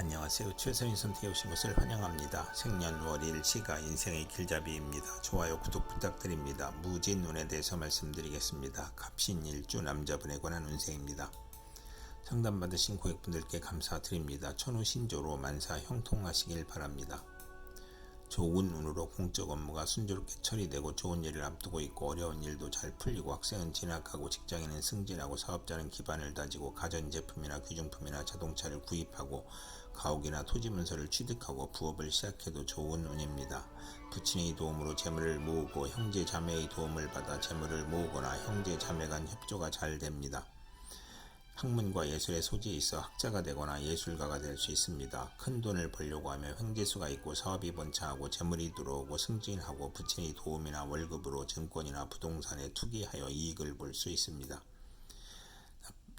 안녕하세요. 최선희 선택해 오신 것을 환영합니다. 생년 월일 시가 인생의 길잡이입니다. 좋아요, 구독 부탁드립니다. 무진 운에 대해서 말씀드리겠습니다. 갑신일주 남자분에 관한 운세입니다. 상담받으신 고객분들께 감사드립니다. 천우신조로 만사 형통하시길 바랍니다. 좋은 운으로 공적 업무가 순조롭게 처리되고 좋은 일을 앞두고 있고 어려운 일도 잘 풀리고 학생은 진학하고 직장인은 승진하고 사업자는 기반을 다지고 가전제품이나 귀중품이나 자동차를 구입하고 가옥이나 토지 문서를 취득하고 부업을 시작해도 좋은 운입니다. 부친의 도움으로 재물을 모으고 형제 자매의 도움을 받아 재물을 모으거나 형제 자매 간 협조가 잘 됩니다. 학문과 예술의 소질이 있어 학자가 되거나 예술가가 될 수 있습니다. 큰 돈을 벌려고 하면 횡재수가 있고 사업이 번창하고 재물이 들어오고 승진하고 부친의 도움이나 월급으로 증권이나 부동산에 투기하여 이익을 볼 수 있습니다.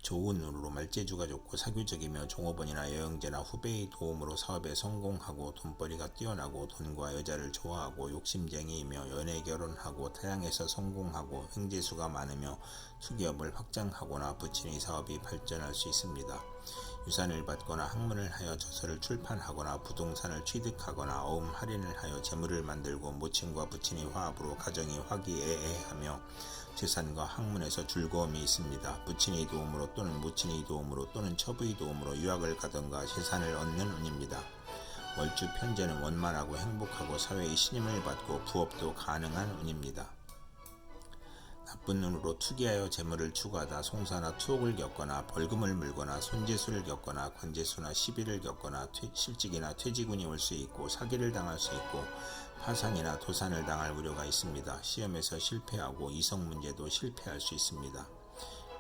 좋은 운으로 말재주가 좋고 사교적이며 종업원이나 여행제나 후배의 도움으로 사업에 성공하고 돈벌이가 뛰어나고 돈과 여자를 좋아하고 욕심쟁이이며 연애 결혼하고 타양에서 성공하고 횡재수가 많으며 투기업을 확장하거나 부친의 사업이 발전할 수 있습니다. 유산을 받거나 학문을 하여 저서를 출판하거나 부동산을 취득하거나 어음 할인을 하여 재물을 만들고 모친과 부친의 화합으로 가정이 화기애애하며 재산과 학문에서 즐거움이 있습니다. 부친의 도움으로 또는 모친의 도움으로 또는 처부의 도움으로 유학을 가던가 재산을 얻는 운입니다. 월주 편제는 원만하고 행복하고 사회의 신임을 받고 부업도 가능한 운입니다. 나쁜 눈으로 투기하여 재물을 추구하다 송사나 투옥을 겪거나 벌금을 물거나 손재수를 겪거나 관재수나 시비를 겪거나 퇴, 실직이나 퇴직운이 올 수 있고 사기를 당할 수 있고 파산이나 도산을 당할 우려가 있습니다. 시험에서 실패하고 이성 문제도 실패할 수 있습니다.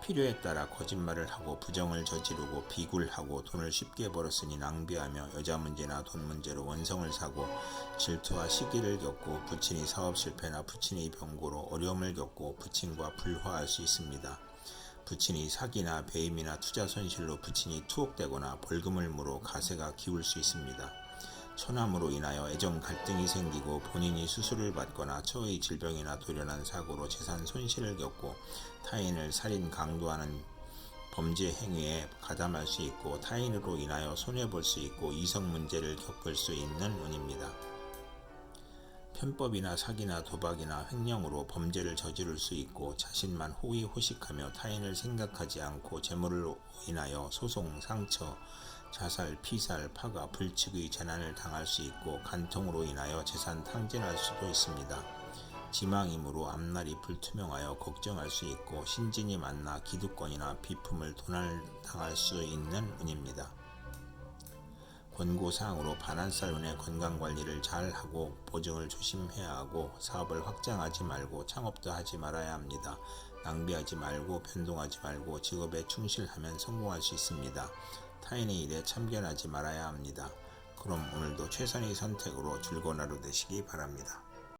필요에 따라 거짓말을 하고 부정을 저지르고 비굴하고 돈을 쉽게 벌었으니 낭비하며 여자 문제나 돈 문제로 원성을 사고 질투와 시기를 겪고 부친이 사업 실패나 부친의 병고로 어려움을 겪고 부친과 불화할 수 있습니다. 부친이 사기나 배임이나 투자 손실로 부친이 투옥되거나 벌금을 물어 가세가 기울 수 있습니다. 처남으로 인하여 애정 갈등이 생기고 본인이 수술을 받거나 처의 질병이나 돌연한 사고로 재산 손실을 겪고 타인을 살인 강도하는 범죄 행위에 가담할 수 있고 타인으로 인하여 손해볼 수 있고 이성 문제를 겪을 수 있는 운입니다. 편법이나 사기나 도박이나 횡령으로 범죄를 저지를 수 있고 자신만 호의호식하며 타인을 생각하지 않고 재물로 인하여 소송, 상처, 자살, 피살, 파가, 불측의 재난을 당할 수 있고 간통으로 인하여 재산 탕진할 수도 있습니다. 지망이므로 앞날이 불투명하여 걱정할 수 있고 신진이 만나 기득권이나 비품을 도난 당할 수 있는 운입니다. 권고사항으로 반환살 운의 건강관리를 잘 하고 보증을 조심해야 하고 사업을 확장하지 말고 창업도 하지 말아야 합니다. 낭비하지 말고 변동하지 말고 직업에 충실하면 성공할 수 있습니다. 타인의 일에 참견하지 말아야 합니다. 그럼 오늘도 최선의 선택으로 즐거운 하루 되시기 바랍니다.